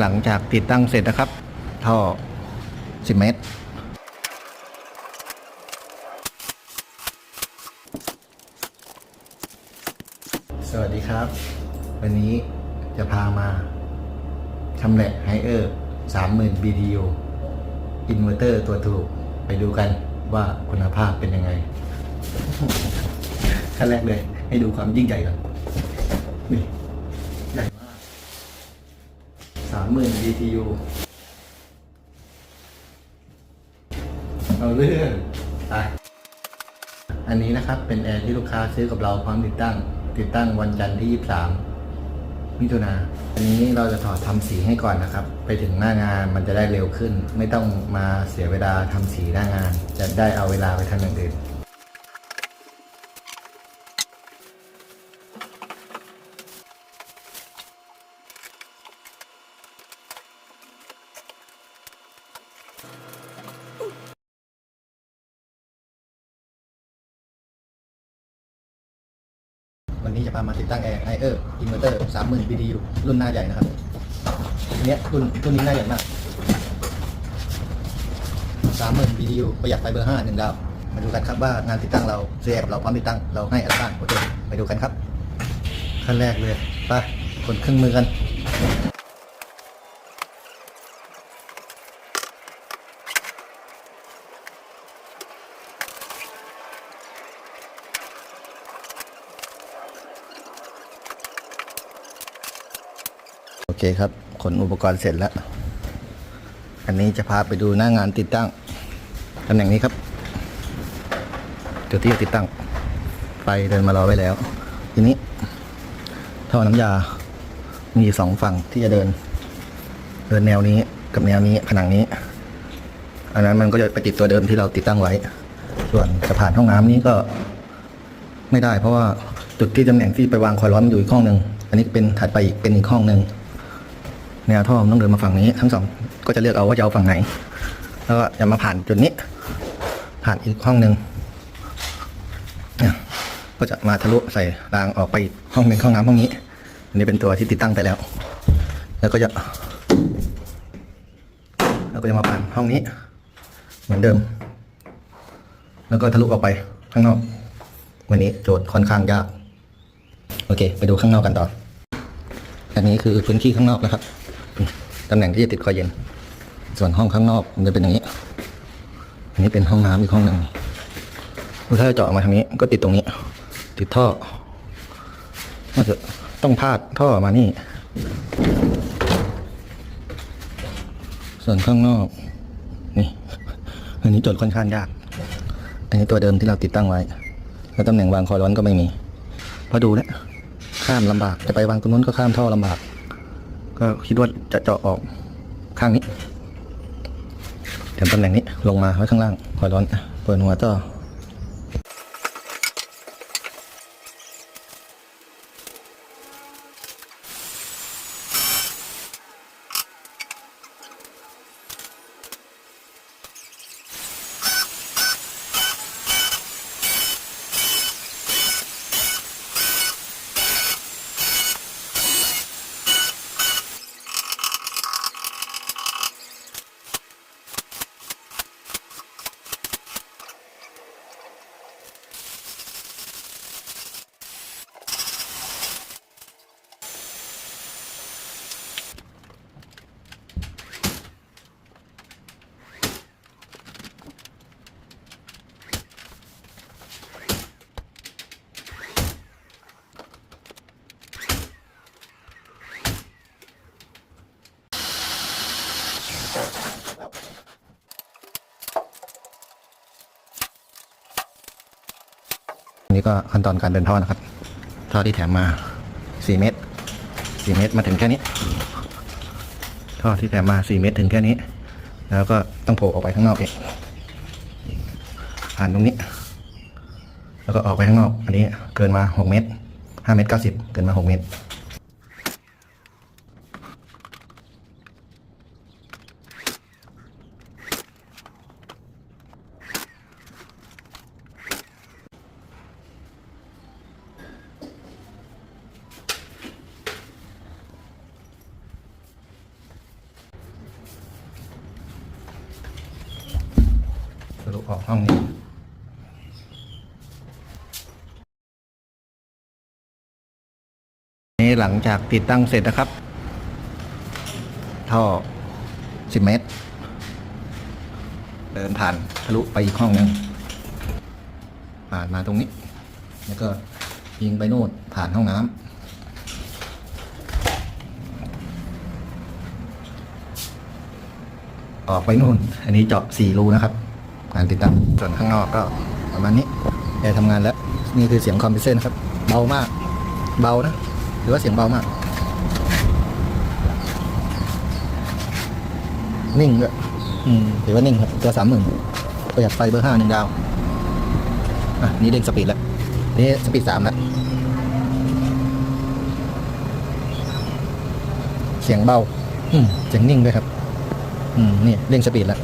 หลังจากติดตั้งเสร็จนะครับ ท่อ 10 เมตร สวัสดีครับ วันนี้จะพามาชำแหละไฮเออร์30,000 BTU อินเวอร์เตอร์ตัวถูก ไปดูกันว่าคุณภาพเป็นยังไง ขั้นแรกเลย ให้ดูความยิ่งใหญ่ก่อนนี่ใหญ่มาก 30,000 BTU เอาเรื่องไปอันนี้นะครับเป็นแอร์ที่ลูกค้าซื้อกับเราพร้อมติดตั้ง ติดตั้งวันจันทร์ที่ 23 มิถุนาอันนี้เราจะถอดทำสีให้ก่อนนะครับ ไปถึงหน้างานมันจะได้เร็วขึ้น ไม่ต้องมาเสียเวลาทำสีหน้างาน จะได้เอาเวลาไปทำอย่างอื่น วันนี้จะพามาติดตั้งแอร์ไอเออร์อินเวอร์เตอร์30,000 BTU รุ่นหน้าใหญ่นะครับอันเนี้ยรุ่นรุ่นนี้หน้าใหญ่มาก30,000 BTU ประหยัดไฟเบอร์ห้าหนึ่งดาว มาดูกันครับว่างานติดตั้งเราเสียบเราพร้อมติดตั้งเราให้อะไรบ้างโอเคไปดูกันครับขั้นแรกเลยไปคนเครื่องมือกัน เคครับ ขนอุปกรณ์เสร็จแล้ว อันนี้จะพาไปดูหน้างานติดตั้งตำแหน่งนี้ครับ จุดที่จะติดตั้งไฟเดินมารอไว้แล้ว ทีนี้ท่อน้ำยา มีสองฝั่งที่จะเดิน เดินแนวนี้กับแนวนี้ผนังนี้ อันนั้นมันก็จะไปติดตัวเดิมที่เราติดตั้งไว้ ส่วนจะผ่านห้องน้ำนี้ก็ไม่ได้ เพราะว่าจุดที่ตำแหน่งที่ไปวางคอยร้อนมันอยู่อีกห้องหนึ่งอันนี้เป็นถัดไปอีกเป็นอีกห้องหนึ่ง แนวท่อมันต้องเดินมาฝั่งนี้ ทั้งสองก็จะเลือกเอาว่าจะเอาฝั่งไหน แล้วก็จะมาผ่านจุดนี้ ผ่านอีกห้องหนึ่งเนี่ยก็จะมาทะลุใส่รางออกไปอีกห้องหนึ่งห้องน้ำห้องนี้ อันนี้เป็นตัวที่ติดตั้งไปแล้ว แล้วก็จะแล้วก็จะมาผ่านห้องนี้ เหมือนเดิม แล้วก็ทะลุออกไปข้างนอก วันนี้โจทย์ค่อนข้างยาก โอเค ไปดูข้างนอกกันต่อ อันนี้คือพื้นที่ข้างนอกนะครับ ตำแหน่งที่จะติดคอยเย็น ส่วนห้องข้างนอกมันจะเป็นอย่างนี้ อันนี้เป็นห้องน้ำอีกห้องหนึ่งถ้าจะเจาะมาทางนี้ก็ติดตรงนี้ ติดท่อน่าจะต้องพาดท่อมานี่ ส่วนข้างนอก นี่ อันนี้จทย์ค่อนข้างยาก อันนี้ตัวเดิมที่เราติดตั้งไว้ แล้วตำแหน่งวางคอยร้อนก็ไม่มีพราดูแล้วข้ามลำบาก จะไปวางตรงนู้นก็ข้ามท่อลำบาก ก็คิดว่าจะเจาะออกข้างนี้เดี๋ยวตำแหน่งนี้ลงมาไว้ข้างล่างคอยร้อน เปิดหัวต่อ นี้ก็ขั้นตอนการเดินท่อนะครับ ท่อที่แถมมา 4 เมตร 4 เมตรมาถึงแค่นี้ ท่อที่แถมมา 4 เมตรถึงแค่นี้ แล้วก็ต้องโผล่ออกไปข้างนอกเองผ่านตรงนี้ แล้วก็ออกไปข้างนอก อันนี้เกินมา 6 เมตร 5 เมตร 90 เกินมา 6 เมตร ออกห้องนี้นี่หลังจากติดตั้งเสร็จนะครับ ท่อ 10 เมตร เดินผ่านทะลุไปอีกห้องหนึงผ่านมาตรงนี้ แล้วก็ยิงไปโน่นผ่านห้องน้ำออกไปนู่น อันนี้เจาะสี่รูนะครับ การติดตั้งส่วนข้างนอกก็ประมาณนี้แอร์ทำงานแล้ว นี่คือเสียงคอมเพรสเซอร์นะครับ เบามาก เบานะ หรือว่าเสียงเบามาก นิ่งด้วยอืมถือว่านิ่งครับ ตัวสามหมื่นประหยัดไฟเบอร์ห้าหนึ่งดาว อะ นี่เด้งสปีดแล้ว นี่สปีดสามแล้วเสียงเบา อืมเสียงนิ่งด้วยครับ อืม นี่เร่งสปีดแล้ว